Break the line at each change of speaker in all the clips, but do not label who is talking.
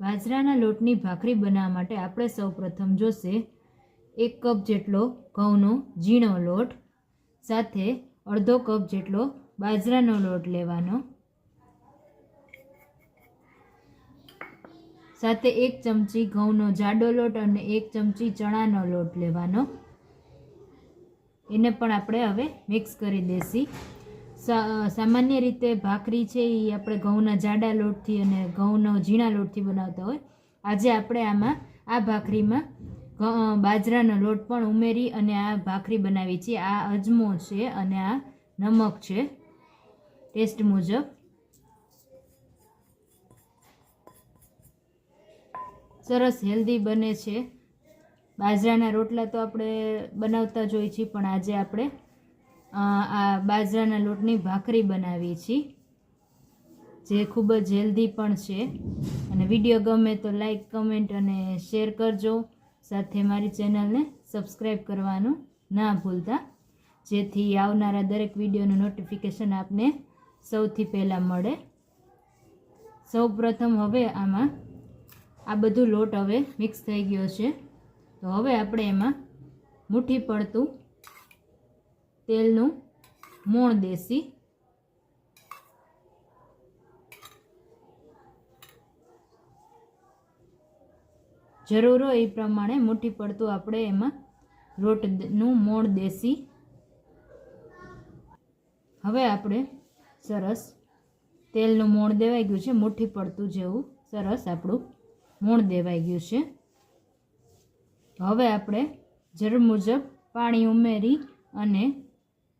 બાજરાના લોટની ભાખરી બનાવવા માટે આપણે સૌપ્રથમ જોશે એક કપ જેટલો ઘઉંનો ઝીણો લોટ, સાથે અડધો કપ જેટલો બાજરાનો લોટ લેવાનો, સાથે એક ચમચી ઘઉંનો જાડો લોટ અને એક ચમચી ચણાનો લોટ લેવાનો. એને પણ આપણે હવે મિક્સ કરી સા- સામાન્ય રીતે ભાખરી છે એ આપણે ઘઉંના જાડા લોટથી અને ઘઉંનો ઝીણા લોટથી બનાવતા હોય. આજે આપણે આમાં, આ ભાખરીમાં બાજરાનો લોટ પણ ઉમેરી અને આ ભાખરી બનાવી છે. આ અજમો છે અને આ નમક છે. ટેસ્ટ મુજબ. સરસ હેલ્ધી બને છે. બાજરાના રોટલા તો આપણે બનાવતા જ હોઈએ છીએ, પણ આજે આપણે આ બાજરાના લોટની ભાખરી બનાવી છીએ, જે ખૂબ જ હેલ્ધી પણ છે. અને વીડિયો ગમે તો લાઈક, કમેન્ટ અને શેર કરજો. સાથે મારી ચેનલને સબસ્ક્રાઈબ કરવાનું ના ભૂલતા, જેથી આવનારા દરેક વિડીયોનું નોટિફિકેશન આપને સૌથી પહેલાં મળે. સૌ પ્રથમ હવે આમાં આ બધું લોટ હવે મિક્સ થઈ ગયો છે. તો હવે આપણે એમાં મુઠ્ઠી પડતું તેલનું મોણ દેશી. જરૂર હોય એ પ્રમાણે મુઠ્ઠી પડતું આપણે એમાં રોટનું મોણ દેશી. હવે આપણે સરસ તેલનું મોણ દેવાઈ ગયું છે મુઠ્ઠી પડતું જેવું સરસ આપણું મોણ દેવાઈ ગયું છે. હવે આપણે જરૂર મુજબ પાણી ઉમેરી અને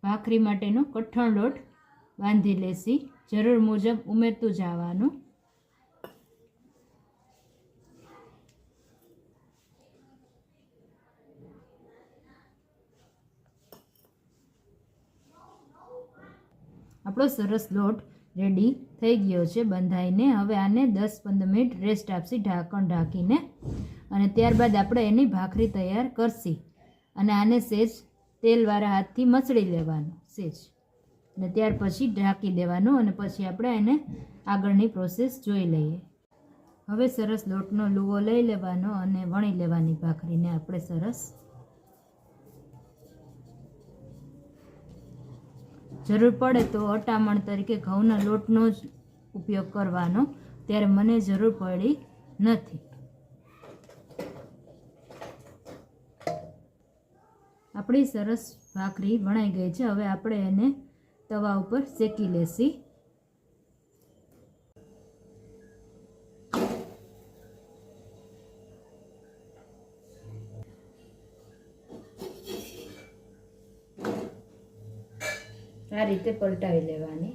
ભાખરી માટેનો કઠણ લોટ બાંધી લેશી. જરૂર મુજબ ઉમેરતું જવાનું. આપણો સરસ લોટ રેડી થઈ ગયો છે બંધાઈને. હવે આને દસ પંદર મિનિટ રેસ્ટ આપશી ઢાંકણ ઢાંકીને. અને ત્યારબાદ આપણે એની ભાખરી તૈયાર કરશી. અને આને સેજ તેલવાળા હાથથી મસળી લેવાનું, સેજ. અને ત્યાર પછી ઢાંકી દેવાનું અને પછી આપણે એને આગળની પ્રોસેસ જોઈ લઈએ. હવે સરસ લોટનો લુવો લઈ લેવાનો અને વણી લેવાની ભાખરીને આપણે સરસ જરૂર પડે તો અટામણ તરીકે ઘઉંના લોટનો જ ઉપયોગ કરવાનો, ત્યારે મને જરૂર પડી નથી. આપણી સરસ ભાખરી વણાઈ ગઈ છે. હવે આપણે એને તવા ઉપર શેકી લેશી. આ રીતે પલટાવી લેવાની.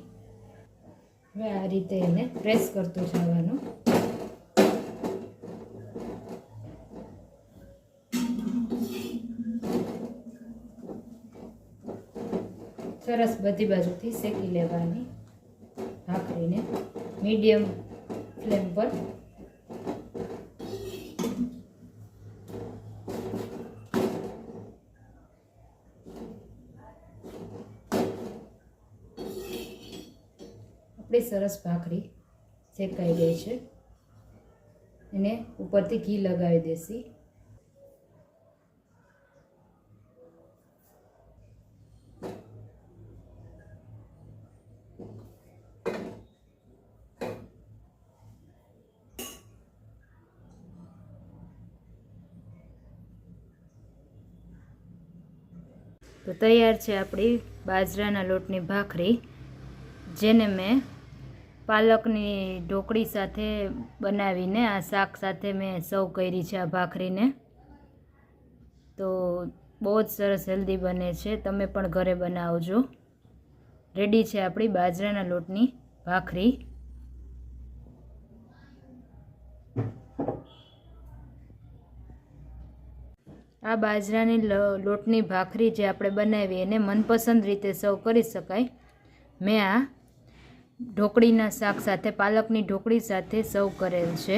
હવે આ રીતે એને પ્રેસ કરતું જવાનું. સરસ બધી બાજુથી શેકી લેવાની ભાખરીને. મીડિયમ ફ્લેમ પર. આપણી સરસ ભાખરી શેકાઈ ગઈ છે. એને ઉપરથી ઘી લગાવી દેસી તો તૈયાર છે આપણી બાજરાના લોટની ભાખરી, જેને મેં પાલકની ઢોકળી સાથે બનાવીને આ શાક સાથે મેં સર્વ કરી છે આ ભાખરીને. તો બહુ જ સરસ હેલ્ધી બને છે. તમે પણ ઘરે બનાવજો. રેડી છે આપણી બાજરાના લોટની ભાખરી. આ બાજરાની લોટની ભાખરી જે આપણે બનાવી એને મનપસંદ રીતે સર્વ કરી શકાય. મેં આ ઢોકળીના શાક સાથે, પાલકની ઢોકળી સાથે સર્વ કરેલ છે.